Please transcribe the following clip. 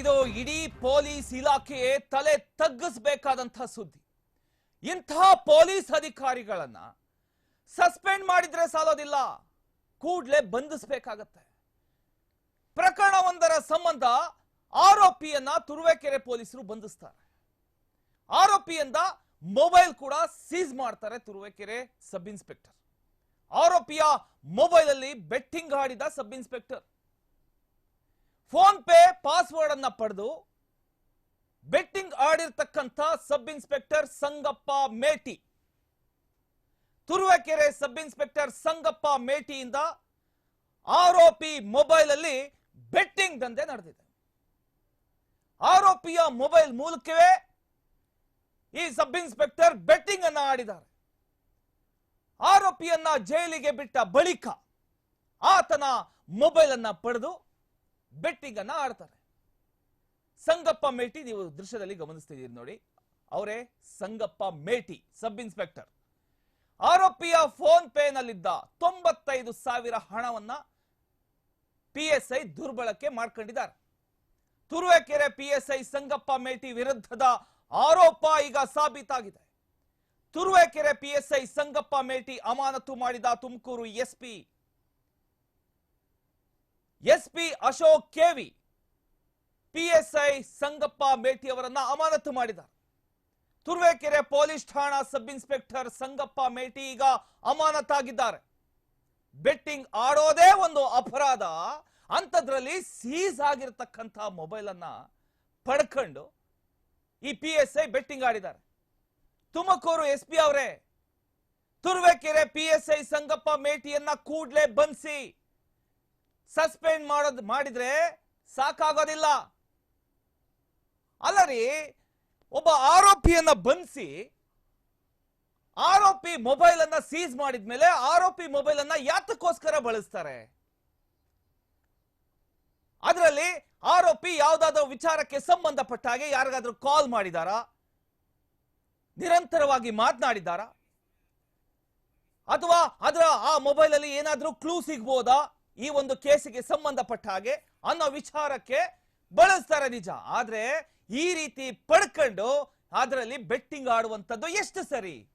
ಇದು ಇಡೀ ಪೊಲೀಸ್ ಇಲಾಖೆಯೇ ತಲೆ ತಗ್ಗಿಸಬೇಕಾದಂತಹ ಸುದ್ದಿ. ಇಂತಹ ಪೊಲೀಸ್ ಅಧಿಕಾರಿಗಳನ್ನ ಸಸ್ಪೆಂಡ್ ಮಾಡಿದ್ರೆ ಸಾಲೋದಿಲ್ಲ, ಕೂಡ್ಲೆ ಬಂಧಿಸಬೇಕಾಗತ್ತೆ. ಪ್ರಕರಣವೊಂದರ ಸಂಬಂಧ ಆರೋಪಿಯನ್ನ ತುರುವೇಕೆರೆ ಪೊಲೀಸರು ಬಂಧಿಸ್ತಾರೆ. ಆರೋಪಿಯಿಂದ ಮೊಬೈಲ್ ಕೂಡ ಸೀಸ್ ಮಾಡ್ತಾರೆ ತುರುವೇಕೆರೆ ಸಬ್ ಇನ್ಸ್ಪೆಕ್ಟರ್. ಆರೋಪಿಯ ಮೊಬೈಲ್ ಅಲ್ಲಿ ಬೆಟ್ಟಿಂಗ್ ಆಡಿದ sub inspector. PhonePe password ಅನ್ನ ಪಡೆದು betting ಆಡಿರ್ತಕ್ಕಂಥ sub inspector Sangappa Meti. Turuvekere sub inspector Sangappa ಮೇಟಿಯಿಂದ ಆರೋಪಿ ಮೊಬೈಲ್ ಅಲ್ಲಿ ಬೆಟ್ಟಿಂಗ್ ದಂಧೆ ನಡೆದಿದೆ. ಆರೋಪಿಯ ಮೊಬೈಲ್ ಮೂಲಕವೇ ಈ ಸಬ್ ಇನ್ಸ್ಪೆಕ್ಟರ್ ಬೆಟ್ಟಿಂಗ್ ಅನ್ನ ಆಡಿದ್ದಾರೆ. ಆರೋಪಿಯನ್ನ ಜೈಲಿಗೆ ಬಿಟ್ಟ ಬಳಿಕ ಆತನ ಮೊಬೈಲ್ ಅನ್ನ ಪಡೆದು ಬೆಟ್ಟಿಂಗ್ ಅನ್ನ ಆಡ್ತಾರೆ ಸಂಗಪ್ಪ ಮೇಟಿ, ನೀವು ದೃಶ್ಯದಲ್ಲಿ ಗಮನಿಸ್ತಿದ್ದೀರಿ ನೋಡಿ. ಅವರೇ ಸಂಗಪ್ಪ ಮೇಟಿ, ಸಬ್ ಇನ್ಸ್ಪೆಕ್ಟರ್. ಆರೋಪಿಯ ಫೋನ್ ಪೇ ನಲ್ಲಿದ್ದ ತೊಂಬತ್ತೈದು ಸಾವಿರ ಹಣವನ್ನ ಪಿಎಸ್ಐ ದುರ್ಬಳಕೆ ಮಾಡ್ಕೊಂಡಿದ್ದಾರೆ. ತುರುವೇಕೆರೆ ಪಿಎಸ್ಐ ಸಂಗಪ್ಪ ಮೇಟಿ ವಿರುದ್ಧದ ಆರೋಪ ಈಗ ಸಾಬೀತಾಗಿದೆ. ತುರುವೇಕೆರೆ ಪಿಎಸ್ಐ ಸಂಗಪ್ಪ ಮೇಟಿ ಅಮಾನತು ಮಾಡಿದ Tumakuru SP SP Ashok KV PSI Sangappa Meti ಅವರನ್ನ ಅಮಾನತು ಮಾಡಿದ್ದಾರೆ. ತುರುವೇಕೆರೆ ಪೊಲೀಸ್ ಠಾಣಾ ಸಬ್ ಇನ್ಸ್ಪೆಕ್ಟರ್ ಸಂಗಪ್ಪ ಮೇಟಿ ಈಗ ಅಮಾನತಾಗಿದ್ದಾರೆ. ಬೆಟ್ಟಿಂಗ್ ಆಡೋದೇ ಒಂದು ಅಪರಾಧ, ಅಂಥದ್ರಲ್ಲಿ ಸೀಸ್ ಆಗಿರತಕ್ಕಂಥ ಮೊಬೈಲ್ ಅನ್ನ ಪಡ್ಕೊಂಡು ಈ ಪಿ ಎಸ್ ಐ ಬೆಟ್ಟಿಂಗ್ ಆಡಿದ್ದಾರೆ. ತುಮಕೂರು ಎಸ್ ಪಿ ಅವರೇ, Turuvekere P S I Sangappa ಮೇಟಿಯನ್ನ ಕೂಡ್ಲೆ ಬಂಧಿಸಿ. ಸಸ್ಪೆಂಡ್ ಮಾಡೋದ್ ಮಾಡಿದ್ರೆ ಸಾಕಾಗೋದಿಲ್ಲ. ಅಲ್ಲರಿ, ಒಬ್ಬ ಆರೋಪಿಯನ್ನ ಬಂಧಿಸಿ, ಆರೋಪಿ ಮೊಬೈಲ್ ಅನ್ನ ಸೀಸ್ ಮಾಡಿದ್ಮೇಲೆ ಆರೋಪಿ ಮೊಬೈಲ್ ಅನ್ನ ಯಾತಕ್ಕೋಸ್ಕರ ಬಳಸ್ತಾರೆ. ಅದರಲ್ಲಿ ಆರೋಪಿ ಯಾವ್ದಾದ್ರು ವಿಚಾರಕ್ಕೆ ಸಂಬಂಧಪಟ್ಟ ಹಾಗೆ ಯಾರಿಗಾದ್ರೂ ಕಾಲ್ ಮಾಡಿದಾರಾ? ನಿರಂತರವಾಗಿ ಮಾತನಾಡಿದ್ದಾರಾ ಅಥವಾ ಅದರ ಆ ಮೊಬೈಲ್ ಅಲ್ಲಿ ಏನಾದ್ರೂ ಕ್ಲೂ ಸಿಗ್ಬೋದಾ? ಈ ಒಂದು ಕೇಸಿಗೆ ಸಂಬಂಧಪಟ್ಟ ಹಾಗೆ ಅನ್ನೋ ವಿಚಾರಕ್ಕೆ ಬಳಸ್ತಾರೆ ನಿಜ. ಆದ್ರೆ ಈ ರೀತಿ ಪಡ್ಕೊಂಡು ಅದರಲ್ಲಿ ಬೆಟ್ಟಿಂಗ್ ಆಡುವಂಥದ್ದು ಎಷ್ಟು ಸರಿ?